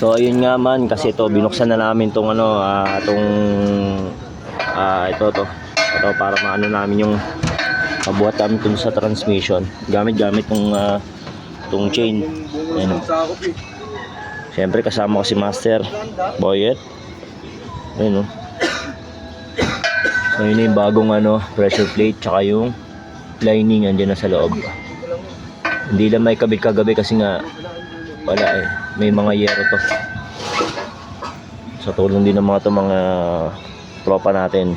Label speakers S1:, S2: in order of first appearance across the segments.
S1: So ayun nga man kasi ito binuksan na namin tong ano ah, tong ah, ito to. Ito para maano namin yung pabuhat namin tun sa transmission. Gamit gamit tong ah, tong chain. Ayun. Siyempre kasama ko si Master Boyet. Ayun oh. So yun yung bagong ano, pressure plate tsaka yung lining andyan na sa loob. Hindi lang may kabit kagabi kasi nga wala eh. May mga yero to. Sa tulong din ng mga to mga tropa natin.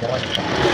S1: Wala,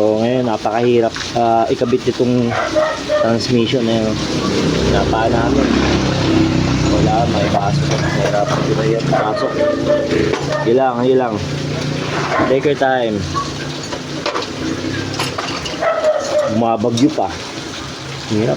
S1: So ngayon napakahirap ah, ikabit itong transmission na yun. Napaan namin. Wala, may pasok. Hirap pasok. Ilang, ilang. Take your time. Bumabagyo pa. Hirap.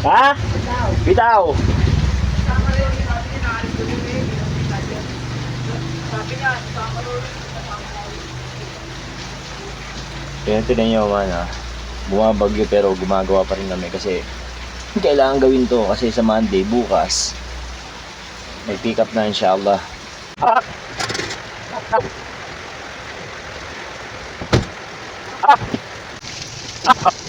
S1: Ha? Bitaw. Kaya tinan nyo man ha. Bumabagyo pero gumagawa pa rin kami kasi kailangan gawin to kasi sa Monday bukas may pick up na inshallah. Ah! Ah! Ah!